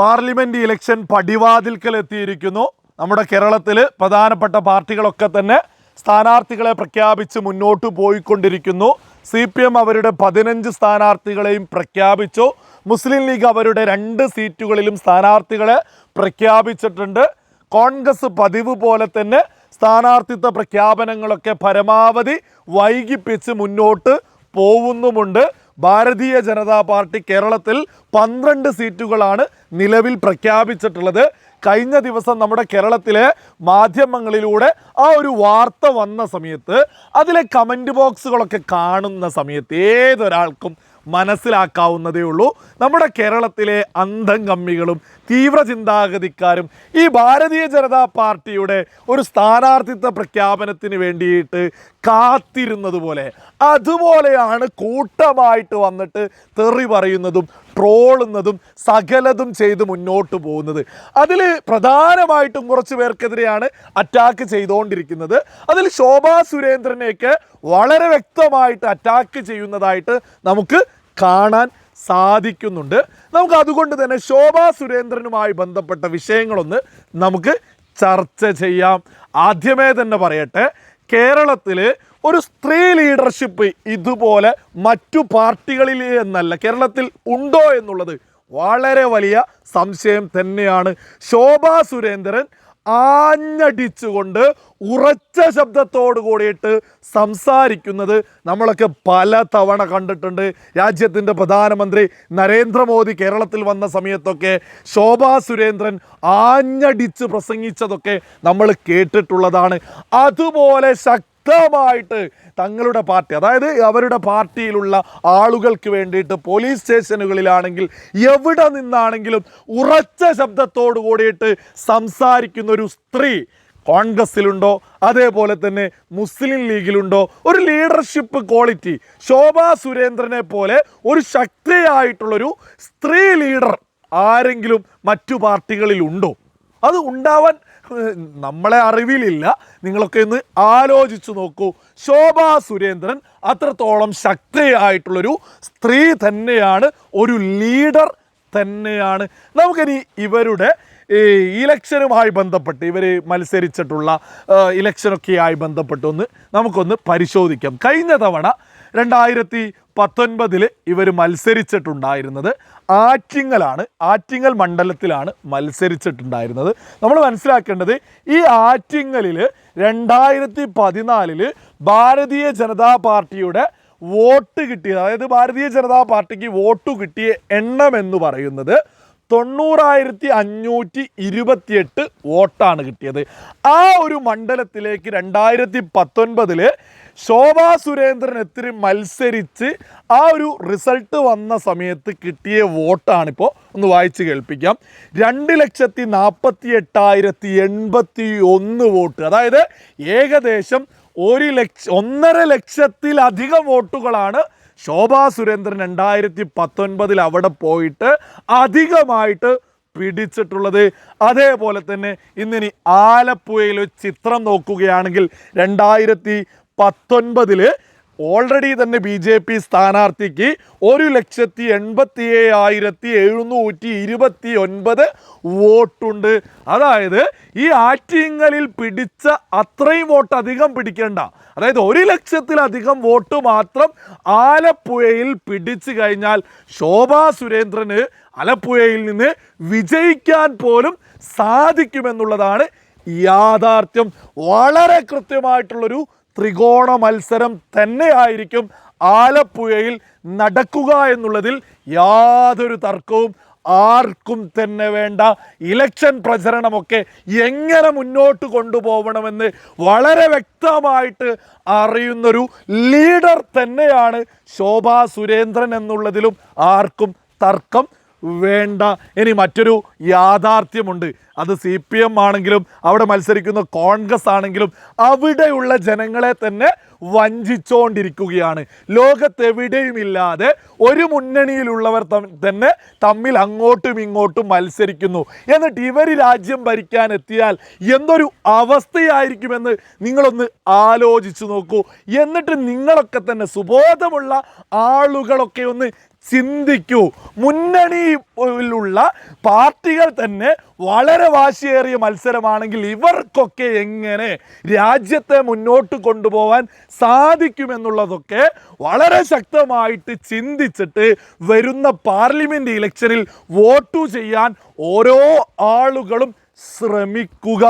Parliament election പടിവാതിൽക്കൽ എത്തിയിരിക്കുന്നു നമ്മുടെ കേരളത്തിൽ പ്രധാനപ്പെട്ട പാർട്ടികളൊക്കെ തന്നെ സ്ഥാനാർത്ഥികളെ പ്രഖ്യാപിച്ച് മുന്നോട്ട് പോയിക്കൊണ്ടിരിക്കുന്നു. സി പി എം അവരുടെ പതിനഞ്ച് സ്ഥാനാർത്ഥികളെയും പ്രഖ്യാപിച്ചു. മുസ്ലിം ലീഗ് അവരുടെ രണ്ട് സീറ്റുകളിലും സ്ഥാനാർത്ഥികളെ പ്രഖ്യാപിച്ചിട്ടുണ്ട്. കോൺഗ്രസ് പതിവ് പോലെ തന്നെ സ്ഥാനാർത്ഥിത്വ പ്രഖ്യാപനങ്ങളൊക്കെ പരമാവധി വൈകിപ്പിച്ച് മുന്നോട്ട് പോകുന്നുമുണ്ട് ഭാരതീയ ജനതാ പാർട്ടി കേരളത്തിൽ പന്ത്രണ്ട് സീറ്റുകളാണ് നിലവിൽ പ്രഖ്യാപിച്ചിട്ടുള്ളത്. കഴിഞ്ഞ ദിവസം നമ്മുടെ കേരളത്തിലെ മാധ്യമങ്ങളിലൂടെ ആ ഒരു വാർത്ത വന്ന സമയത്ത് അതിലെ കമന്റ് ബോക്സുകളൊക്കെ കാണുന്ന സമയത്ത് ഏതൊരാൾക്കും മനസ്സിലാക്കാവുന്നതേ ഉള്ളൂ. നമ്മുടെ കേരളത്തിലെ അന്ധം കമ്മികളും തീവ്ര ചിന്താഗതിക്കാരും ഈ ഭാരതീയ ജനതാ പാർട്ടിയുടെ ഒരു സ്ഥാനാർത്ഥിത്വ പ്രഖ്യാപനത്തിന് വേണ്ടിയിട്ട് കാത്തിരുന്നത് പോലെ അതുപോലെയാണ് കൂട്ടമായിട്ട് വന്നിട്ട് തെറി പറയുന്നതും ട്രോളുന്നതും സകലതും ചെയ്ത് മുന്നോട്ട് പോകുന്നത്. അതിൽ പ്രധാനമായിട്ടും കുറച്ച് പേർക്കെതിരെയാണ് അറ്റാക്ക് ചെയ്തുകൊണ്ടിരിക്കുന്നത് അതിൽ ശോഭാ സുരേന്ദ്രനെയൊക്കെ വളരെ വ്യക്തമായിട്ട് അറ്റാക്ക് ചെയ്യുന്നതായിട്ട് നമുക്ക് കാണാൻ സാധിക്കുന്നുണ്ട്. നമുക്ക് അതുകൊണ്ട് തന്നെ ശോഭാ സുരേന്ദ്രനുമായി ബന്ധപ്പെട്ട വിഷയങ്ങളൊന്ന് നമുക്ക് ചർച്ച ചെയ്യാം. ആദ്യമേ തന്നെ പറയട്ടെ കേരളത്തിൽ ഒരു സ്ത്രീ ലീഡർഷിപ്പ് ഇതുപോലെ മറ്റു പാർട്ടികളിൽ എന്നല്ല കേരളത്തിൽ ഉണ്ടോ എന്നുള്ളത് വളരെ വലിയ സംശയം തന്നെയാണ്. ശോഭാ സുരേന്ദ്രൻ ആഞ്ഞടിച്ചുകൊണ്ട് ഉറച്ച ശബ്ദത്തോട് കൂടിയിട്ട് സംസാരിക്കുന്നത് നമ്മളൊക്കെ പല തവണ കണ്ടിട്ടുണ്ട്. രാജ്യത്തിന്റെ പ്രധാനമന്ത്രി നരേന്ദ്രമോദി കേരളത്തിൽ വന്ന സമയത്തൊക്കെ ശോഭാ സുരേന്ദ്രൻ ആഞ്ഞടിച്ച് പ്രസംഗിച്ചതൊക്കെ നമ്മൾ കേട്ടിട്ടുള്ളതാണ്. അതുപോലെ ശക്തമായിട്ട് തങ്ങളുടെ പാർട്ടി അതായത് അവരുടെ പാർട്ടിയിലുള്ള ആളുകൾക്ക് വേണ്ടിയിട്ട് പോലീസ് സ്റ്റേഷനുകളിലാണെങ്കിൽ എവിടെ നിന്നാണെങ്കിലും ഉറച്ച ശബ്ദത്തോടു കൂടിയിട്ട് സംസാരിക്കുന്ന ഒരു സ്ത്രീ കോൺഗ്രസ്സിലുണ്ടോ അതേപോലെ തന്നെ മുസ്ലിം ലീഗിലുണ്ടോ ഒരു ലീഡർഷിപ്പ് ക്വാളിറ്റി ശോഭാ സുരേന്ദ്രനെ പോലെ ഒരു ശക്തിയായിട്ടുള്ളൊരു സ്ത്രീ ലീഡർ ആരെങ്കിലും മറ്റു പാർട്ടികളിലുണ്ടോ? അത് ഉണ്ടാവാൻ നമ്മളെ അറിവിലില്ല. നിങ്ങളൊക്കെ ഒന്ന് ആലോചിച്ചു നോക്കൂ. ശോഭാ സുരേന്ദ്രൻ അത്രത്തോളം ശക്തിയായിട്ടുള്ളൊരു സ്ത്രീ തന്നെയാണ് ഒരു ലീഡർ തന്നെയാണ്. നമുക്കിനി ഇവരുടെ ഈ ഇലക്ഷനുമായി ബന്ധപ്പെട്ട് ഇവർ മത്സരിച്ചിട്ടുള്ള ഇലക്ഷനൊക്കെയായി ബന്ധപ്പെട്ടൊന്ന് നമുക്കൊന്ന് പരിശോധിക്കാം. കഴിഞ്ഞ തവണ രണ്ടായിരത്തി പത്തൊൻപതിൽ ഇവർ മത്സരിച്ചിട്ടുണ്ടായിരുന്നത്. ആറ്റിങ്ങലാണ് ആറ്റിങ്ങൽ മണ്ഡലത്തിലാണ് മത്സരിച്ചിട്ടുണ്ടായിരുന്നത്. നമ്മൾ മനസ്സിലാക്കേണ്ടത് ഈ ആറ്റിങ്ങലിൽ രണ്ടായിരത്തി പതിനാലിൽ ഭാരതീയ ജനതാ പാർട്ടിയുടെ വോട്ട് കിട്ടിയത് അതായത് ഭാരതീയ ജനതാ പാർട്ടിക്ക് വോട്ട് കിട്ടിയ എണ്ണം എന്ന് പറയുന്നത് തൊണ്ണൂറായിരത്തി അഞ്ഞൂറ്റി ഇരുപത്തിയെട്ട് വോട്ടാണ് കിട്ടിയത്. ആ ഒരു മണ്ഡലത്തിലേക്ക് രണ്ടായിരത്തി പത്തൊൻപതിൽ ശോഭാ സുരേന്ദ്രൻ എത്തിരി മത്സരിച്ച് ആ ഒരു റിസൾട്ട് വന്ന സമയത്ത് കിട്ടിയ വോട്ടാണിപ്പോൾ ഒന്ന് വായിച്ച് കേൾപ്പിക്കാം. രണ്ട് ലക്ഷത്തി നാൽപ്പത്തി എട്ടായിരത്തി എൺപത്തി ഒന്ന് വോട്ട്. അതായത് ഏകദേശം ഒരു ലക്ഷ ഒന്നര ലക്ഷത്തിലധികം വോട്ടുകളാണ് ശോഭാ സുരേന്ദ്രൻ രണ്ടായിരത്തി പത്തൊൻപതിൽ അവിടെ പോയിട്ട് അധികമായിട്ട് പിടിച്ചിട്ടുള്ളത്. അതേപോലെ തന്നെ ഇന്നിനി ആലപ്പുഴയിൽ ഒരു ചിത്രം നോക്കുകയാണെങ്കിൽ രണ്ടായിരത്തി പത്തൊൻപതിൽ ഓൾറെഡി തന്നെ ബി ജെ പി സ്ഥാനാർത്ഥിക്ക് ഒരു ലക്ഷത്തി എൺപത്തി ഏഴായിരത്തി എഴുന്നൂറ്റി ഇരുപത്തി ഒൻപത് വോട്ടുണ്ട്. അതായത് ഈ ആറ്റിങ്ങലിൽ പിടിച്ച അത്രയും വോട്ട് അധികം പിടിക്കേണ്ട. അതായത് ഒരു ലക്ഷത്തിലധികം വോട്ട് മാത്രം ആലപ്പുഴയിൽ പിടിച്ചു കഴിഞ്ഞാൽ ശോഭാ സുരേന്ദ്രന് ആലപ്പുഴയിൽ നിന്ന് വിജയിക്കാൻ പോലും സാധിക്കുമെന്നുള്ളതാണ് യാഥാർത്ഥ്യം. വളരെ കൃത്യമായിട്ടുള്ളൊരു ത്രികോണ മത്സരം തന്നെയായിരിക്കും ആലപ്പുഴയിൽ നടക്കുക എന്നുള്ളതിൽ യാതൊരു തർക്കവും ആർക്കും തന്നെ വേണ്ട. ഇലക്ഷൻ പ്രചരണമൊക്കെ എങ്ങനെ മുന്നോട്ട് കൊണ്ടുപോകണമെന്ന് വളരെ വ്യക്തമായിട്ട് അറിയുന്നൊരു ലീഡർ തന്നെയാണ് ശോഭാ സുരേന്ദ്രൻ എന്നുള്ളതിലും ആർക്കും തർക്കം വേണ്ട. ഇനി മറ്റൊരു യാഥാർത്ഥ്യമുണ്ട്. അത് സി പി എം ആണെങ്കിലും അവിടെ മത്സരിക്കുന്ന കോൺഗ്രസ് ആണെങ്കിലും അവിടെയുള്ള ജനങ്ങളെ തന്നെ വഞ്ചിച്ചുകൊണ്ടിരിക്കുകയാണ് ലോകത്തെവിടെയുമില്ലാതെ ഒരു മുന്നണിയിലുള്ളവർ തന്നെ തമ്മിൽ അങ്ങോട്ടും ഇങ്ങോട്ടും മത്സരിക്കുന്നു. എന്നിട്ട് ഇവർ രാജ്യം ഭരിക്കാൻ എത്തിയാൽ എന്തൊരു അവസ്ഥയായിരിക്കുമെന്ന് നിങ്ങളൊന്ന് ആലോചിച്ചു നോക്കൂ. എന്നിട്ട് നിങ്ങളൊക്കെ തന്നെ സുബോധമുള്ള ആളുകളൊക്കെ ഒന്ന് ചിന്തിക്കൂ. മുന്നണിയിലുള്ള പാർട്ടികൾ തന്നെ വളരെ വാശിയേറിയ മത്സരമാണെങ്കിൽ ഇവർക്കൊക്കെ എങ്ങനെ രാജ്യത്തെ മുന്നോട്ട് കൊണ്ടുപോകാൻ സാധിക്കുമെന്നുള്ളതൊക്കെ വളരെ ശക്തമായിട്ട് ചിന്തിച്ചിട്ട് വരുന്ന പാർലമെന്റ് ഇലക്ഷനിൽ വോട്ടു ചെയ്യാൻ ഓരോ ആളുകളും ശ്രമിക്കുക.